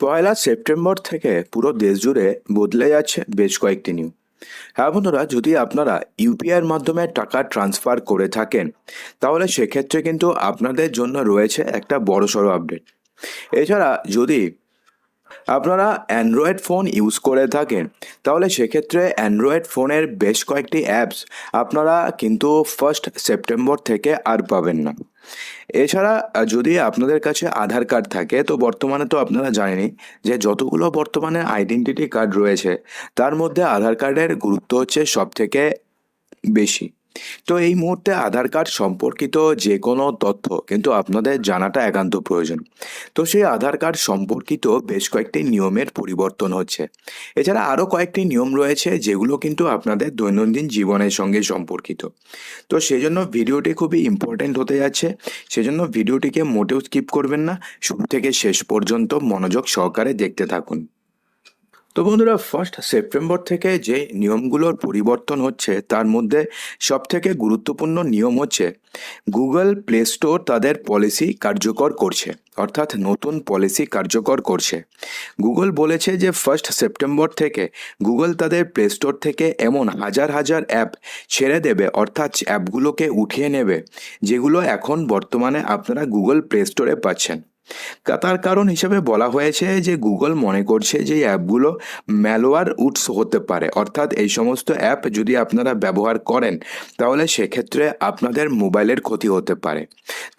পয়লা September থেকে পুরো দেশ জুড়ে বদলে যাচ্ছে বেশ কয়েকটি নিয়ম হ্যাঁ বন্ধুরা, যদি আপনারা ইউপিআইয়ের মাধ্যমে টাকা ট্রান্সফার করে থাকেন, তাহলে সেক্ষেত্রে কিন্তু আপনাদের জন্য রয়েছে একটা বড়সড় আপডেট এছাড়া যদি আপনারা অ্যান্ড্রয়েড ফোন ইউজ করে থাকেন, তাহলে সেক্ষেত্রে অ্যান্ড্রয়েড ফোনের বেশ কয়েকটি অ্যাপস আপনারা কিন্তু ফার্স্ট সেপ্টেম্বর থেকে আর পাবেন না। এছাড়া যদি আপনাদের কাছে আধার কার্ড থাকে, তো বর্তমানে তো আপনারা জানেনই যে যতগুলো বর্তমানে আইডেন্টিটি কার্ড রয়েছে, তার মধ্যে আধার কার্ডের গুরুত্ব হচ্ছে সব থেকে বেশি। তো এই মুহূর্তে আধার কার্ড সম্পর্কিত যে কোনো তথ্য কিন্তু আপনাদের জানাটা একান্ত প্রয়োজন। তো সেই আধার কার্ড সম্পর্কিত বেশ কয়েকটি নিয়মের পরিবর্তন হচ্ছে। এছাড়া আরও কয়েকটি নিয়ম রয়েছে যেগুলো কিন্তু আপনাদের দৈনন্দিন জীবনের সঙ্গে সম্পর্কিত। তো সেই জন্য ভিডিওটি খুবই ইম্পর্ট্যান্ট হতে যাচ্ছে। সেজন্য ভিডিওটিকে মোটেও স্কিপ করবেন না। শুরু থেকে শেষ পর্যন্ত মনোযোগ সহকারে দেখতে থাকুন। তো বন্ধুরা ফার্স্ট সেপ্টেম্বর থেকে যে নিয়মগুলোর পরিবর্তন হচ্ছে, তার মধ্যে সবথেকে গুরুত্বপূর্ণ নিয়ম হচ্ছে গুগল প্লে স্টোর তাদের পলিসি কার্যকর করছে, অর্থাৎ নতুন পলিসি কার্যকর করছে। গুগল বলেছে যে ফার্স্ট সেপ্টেম্বর থেকে গুগল তাদের প্লে স্টোর থেকে এমন হাজার হাজার অ্যাপ ছেড়ে দেবে, অর্থাৎ অ্যাপগুলোকে উঠিয়ে নেবে, যেগুলো এখন বর্তমানে আপনারা গুগল প্লে স্টোরে পাচ্ছেন। তার কারণ হিসেবে বলা হয়েছে যে গুগল মনে করছে যে অ্যাপগুলো ম্যালওয়ার উৎস হতে পারে। অর্থাৎ এই সমস্ত অ্যাপ যদি আপনারা ব্যবহার করেন, তাহলে সেক্ষেত্রে আপনাদের মোবাইলের ক্ষতি হতে পারে।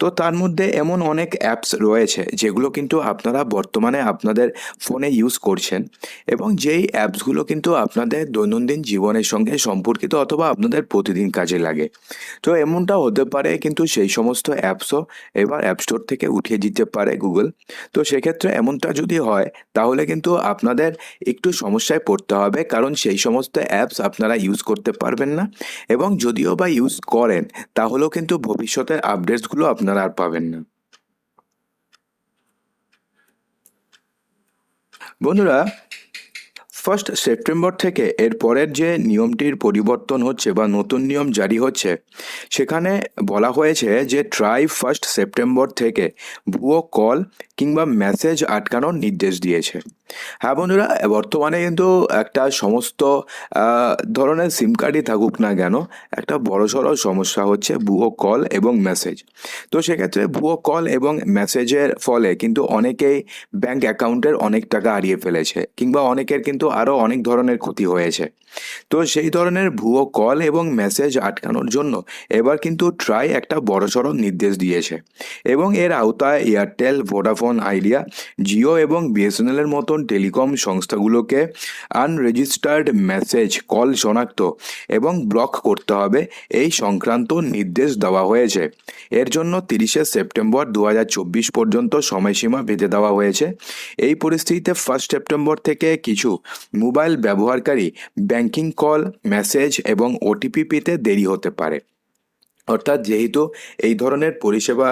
তো তার মধ্যে এমন অনেক অ্যাপস রয়েছে, যেগুলো কিন্তু আপনারা বর্তমানে আপনাদের ফোনে ইউজ করছেন এবং যেই অ্যাপসগুলো কিন্তু আপনাদের দৈনন্দিন জীবনের সঙ্গে সম্পর্কিত অথবা আপনাদের প্রতিদিন কাজে লাগে। তো এমনটা হতে পারে, কিন্তু সেই সমস্ত অ্যাপসও এবার অ্যাপ স্টোর থেকে উঠিয়ে দিতে পারে। গুগল তো সেক্ষেত্রে এমনটা যদি হয়, তাহলে কিন্তু আপনাদের একটু সমস্যায় পড়তে হবে, কারণ সেই সমস্ত অ্যাপস আপনারা ইউজ করতে পারবেন না। এবং যদিও বা ইউজ করেন, তাহলেও কিন্তু ভবিষ্যতের আপডেটসগুলো আপনারা আর পাবেন না। বন্ধুরা ফার্স্ট সেপ্টেম্বর থেকে এর পরের যে নিয়মটির পরিবর্তন হচ্ছে বা নতুন নিয়ম জারি হচ্ছে, সেখানে বলা হয়েছে যে ট্রাই ফার্স্ট সেপ্টেম্বর থেকে ভুয়ো কল কিংবা মেসেজ আটকানোর নির্দেশ দিয়েছে। হ্যাঁ বন্ধুরা, বর্তমানে কিন্তু একটা সমস্ত ধরনের সিম কার্ডই থাকুক না কেন, একটা বড়সড় সমস্যা হচ্ছে ভুয়ো কল এবং মেসেজ তো সেক্ষেত্রে ভুয়ো কল এবং মেসেজের ফলে কিন্তু অনেকেই ব্যাংক অ্যাকাউন্টের অনেক টাকা হারিয়ে ফেলেছে, কিংবা অনেকের কিন্তু আরও অনেক ধরনের ক্ষতি হয়েছে। তো সেই ধরনের ভুয়ো কল এবং মেসেজ আটকানোর জন্য এবার কিন্তু ট্রাই একটা বড়সড় নির্দেশ দিয়েছে। এবং এর আওতায় এয়ারটেল, ভোডাফোন, আইডিয়া, জিও এবং বিএসএনএলের মতন টেলিকম সংস্থাগুলোকে আনরেজিস্টার্ড মেসেজ, কল শনাক্ত এবং ব্লক করতে হবে এই সংক্রান্ত নির্দেশ দেওয়া হয়েছে। এর জন্য তিরিশে সেপ্টেম্বর দু হাজার চব্বিশ পর্যন্ত সময়সীমা বেঁধে দেওয়া হয়েছে। এই পরিস্থিতিতে ফার্স্ট সেপ্টেম্বর থেকে কিছু মোবাইল ব্যবহারকারী ব্যাংকিং কল, মেসেজ এবং ওটিপি পেতে দেরি হতে পারে। অর্থাৎ যেহেতু এই ধরনের পরিষেবা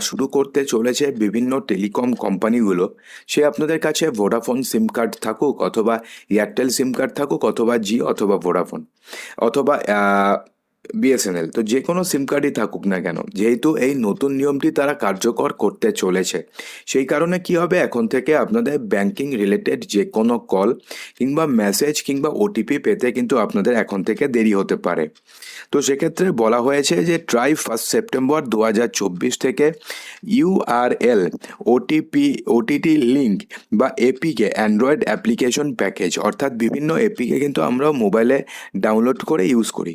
শুরু করতে চলেছে বিভিন্ন টেলিকম কোম্পানিগুলো, সে আপনাদের কাছে ভোডাফোন সিম কার্ড থাকুক অথবা এয়ারটেল সিম কার্ড থাকুক অথবা জি অথবা ভোডাফোন অথবা বিএসএনএল তো যে কোনো সিম কার্ডই থাকুক না কেন, যেহেতু এই নতুন নিয়মটি তারা কার্যকর করতে চলেছে। সেই কারণে কি হবে? এখন থেকে আপনাদের ব্যাংকিং রিলেটেড যে কোনো কল কিংবা মেসেজ কিংবা ওটিপি পেতে কিন্তু আপনাদের এখন থেকে দেরি হতে পারে। তো সেক্ষেত্রে বলা হয়েছে যে ট্রাই ফার্স্ট সেপ্টেম্বর দু হাজার চব্বিশ থেকে ইউআরএল ওটিপি ওটিটি লিঙ্ক বা এপিকে অ্যান্ড্রয়েড অ্যাপ্লিকেশন প্যাকেজ অর্থাৎ বিভিন্ন এপিকে কিন্তু আমরা মোবাইলে ডাউনলোড করে ইউজ করি।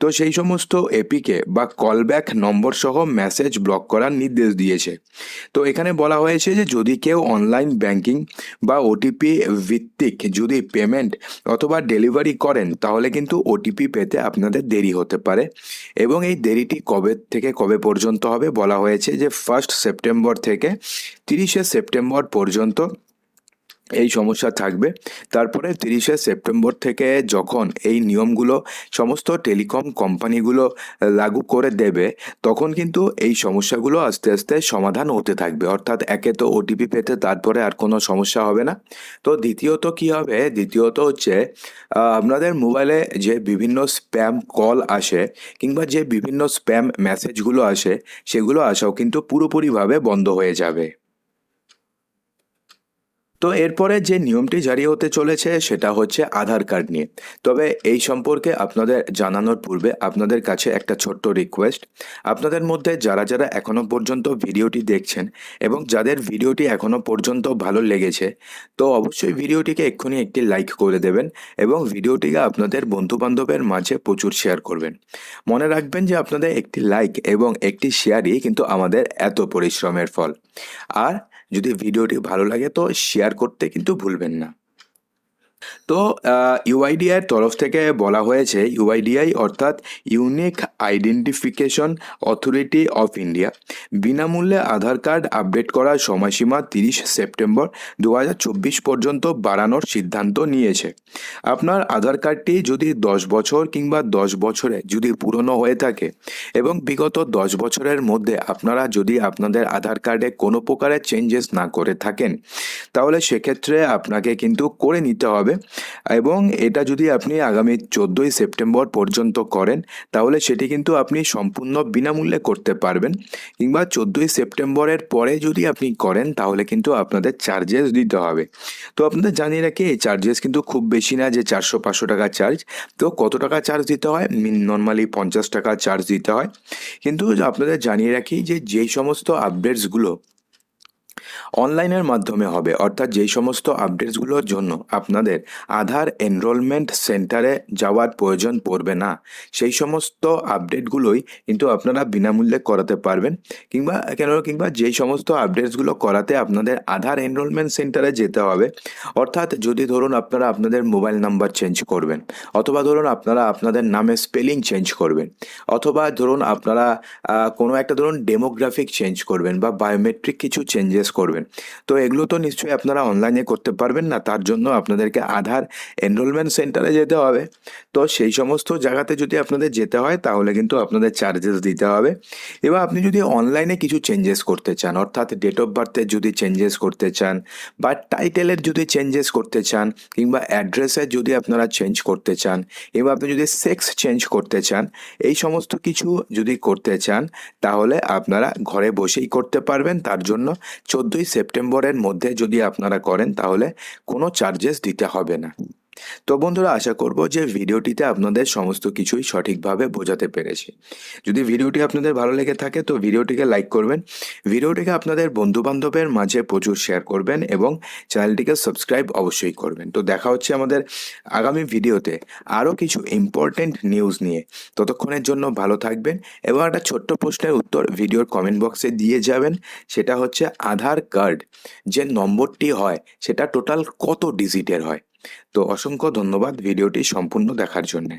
তো সেই সমস্ত এপিকে বা কলব্যাক নম্বর সহ মেসেজ ব্লক করার নির্দেশ দিয়েছে। তো এখানে বলা হয়েছে যে যদি কেউ অনলাইন ব্যাংকিং বা ওটিপি ভিত্তিক যদি পেমেন্ট অথবা ডেলিভারি করেন, তাহলে কিন্তু ওটিপি পেতে আপনাদের দেরি হতে পারে এবং এই দেরিটি কবে থেকে কবে পর্যন্ত হবে বলা হয়েছে যে ফার্স্ট সেপ্টেম্বর থেকে তিরিশে সেপ্টেম্বর পর্যন্ত এই সমস্যা থাকবে। তারপরে তিরিশে সেপ্টেম্বর থেকে যখন এই নিয়মগুলো সমস্ত টেলিকম কোম্পানিগুলো লাগু করে দেবে, তখন কিন্তু এই সমস্যাগুলো আস্তে আস্তে সমাধান হতে থাকবে। অর্থাৎ একে তো ওটিপি পেতে তারপরে আর কোনো সমস্যা হবে না। তো দ্বিতীয়ত কি হবে? দ্বিতীয়ত হচ্ছে আপনাদের মোবাইলে যে বিভিন্ন স্প্যাম কল আসে কিংবা যে বিভিন্ন স্প্যাম মেসেজগুলো আসে, সেগুলো আসাও কিন্তু পুরোপুরিভাবে বন্ধ হয়ে যাবে। তো এরপরে যে নিয়মটি জারি হতে চলেছে সেটা হচ্ছে আধার কার্ড নিয়ে। তবে এই সম্পর্কে আপনাদের জানানোর পূর্বে আপনাদের কাছে একটা ছোট্ট রিকোয়েস্ট আপনাদের মধ্যে যারা যারা এখনও পর্যন্ত ভিডিওটি দেখছেন এবং যাদের ভিডিওটি এখনও পর্যন্ত ভালো লেগেছে, তো অবশ্যই ভিডিওটিকে এক্ষুনি একটি লাইক করে দেবেন এবং ভিডিওটিকে আপনাদের বন্ধু বান্ধবের মাঝে প্রচুর শেয়ার করবেন। মনে রাখবেন যে আপনাদের একটি লাইক এবং একটি শেয়ারই কিন্তু আমাদের এত পরিশ্রমের ফল। আর যদি ভিডিওটি ভালো লাগে তো শেয়ার করতে কিন্তু ভুলবেন না। তো ইউআইডিআই তরফ থেকে বলা হয়েছে ইউআইডিআই অর্থাৎ unique identification authority of India বিনামূল্যে আধার কার্ড আপডেট করার সময়সীমা তিরিশ সেপ্টেম্বর দু হাজার চব্বিশ পর্যন্ত বাড়ানোর সিদ্ধান্ত নিয়েছে। আপনার আধার কার্ডটি যদি দশ বছর কিংবা দশ বছরে যদি পুরনো হয়ে থাকে এবং বিগত দশ বছরের মধ্যে আপনারা যদি আপনাদের আধার কার্ডে কোনো প্রকারের চেঞ্জেস না করে থাকেন, তাহলে সেক্ষেত্রে আপনাকে কিন্তু করে নিতে হবে। এবং এটা যদি আপনি আগামী চোদ্দোই সেপ্টেম্বর পর্যন্ত করেন, তাহলে সেটি কিন্তু আপনি সম্পূর্ণ বিনামূল্যে করতে পারবেন। কিংবা চোদ্দোই সেপ্টেম্বরের পরে যদি আপনি করেন, তাহলে কিন্তু আপনাদের চার্জেস দিতে হবে। তো আপনাদের জানিয়ে রাখি, এই চার্জেস কিন্তু খুব বেশি না যে চারশো, পাঁচশো টাকা চার্জ তো কত টাকা চার্জ দিতে হয়? নর্মালি পঞ্চাশ টাকা চার্জ দিতে হয়। কিন্তু আপনাদের জানিয়ে রাখি যে, যেই সমস্ত আপডেটসগুলো অনলাইনের মাধ্যমে হবে। অর্থাৎ যেই সমস্ত আপডেটসগুলোর জন্য আপনাদের আধার এনরোলমেন্ট সেন্টারে যাওয়ার প্রয়োজন পড়বে না, সেই সমস্ত আপডেটগুলোই কিন্তু আপনারা বিনামূল্যে করাতে পারবেন। কিংবা কেন, কিংবা যেই সমস্ত আপডেটসগুলো করাতে আপনাদের আধার এনরোলমেন্ট সেন্টারে যেতে হবে, অর্থাৎ যদি ধরুন আপনারা আপনাদের মোবাইল নাম্বার চেঞ্জ করবেন, অথবা ধরুন আপনারা আপনাদের নামে স্পেলিং চেঞ্জ করবেন, অথবা ধরুন আপনারা কোনো একটা ধরুন ডেমোগ্রাফিক চেঞ্জ করবেন বা বায়োমেট্রিক কিছু চেঞ্জেস করবেন তো এগুলো তো নিশ্চয়ই আপনারা অনলাইনে করতে পারবেন না, তার জন্য আপনাদেরকে আধার এনরোলমেন্ট সেন্টারে যেতে হবে। তো সেই সমস্ত জায়গাতে যদি আপনাদের যেতে হয়, তাহলে কিন্তু আপনাদের চার্জেস দিতে হবে। এবার আপনি যদি অনলাইনে কিছু চেঞ্জেস করতে চান, অর্থাৎ ডেট অফ বার্থের যদি চেঞ্জেস করতে চান, বা টাইটেলের যদি চেঞ্জেস করতে চান, কিংবা অ্যাড্রেসের যদি আপনারা চেঞ্জ করতে চান এবার আপনি যদি সেক্স চেঞ্জ করতে চান, এই সমস্ত কিছু যদি করতে চান, তাহলে আপনারা ঘরে বসেই করতে পারবেন। তার জন্য চোদ্দোই সেপ্টেম্বরের মধ্যে যদি আপনারা করেন তাহলে কোনো চার্জেস দিতে হবে না। তো বন্ধুরা, আশা করব যে ভিডিওটিতে আপনাদের সমস্ত কিছুই সঠিকভাবে বোঝাতে পেরেছি। যদি ভিডিওটি আপনাদের ভালো লেগে থাকে, তো ভিডিওটিকে লাইক করবেন। ভিডিওটিকে আপনাদের বন্ধু বান্ধবের মাঝে প্রচুর শেয়ার করবেন এবং চ্যানেলটিকে সাবস্ক্রাইব অবশ্যই করবেন। তো দেখা হচ্ছে আমাদের আগামী ভিডিওতে আরও কিছু ইম্পর্টেন্ট নিউজ নিয়ে। ততক্ষণের জন্য ভালো থাকবেন এবং একটা ছোট্ট প্রশ্নের উত্তর ভিডিওর কমেন্ট বক্সে দিয়ে যাবেন। সেটা হচ্ছে আধার কার্ড যে নম্বরটি হয়, সেটা টোটাল কত ডিজিটের হয়? তো অসংখ্য ধন্যবাদ ভিডিওটি সম্পূর্ণ দেখার জন্যে।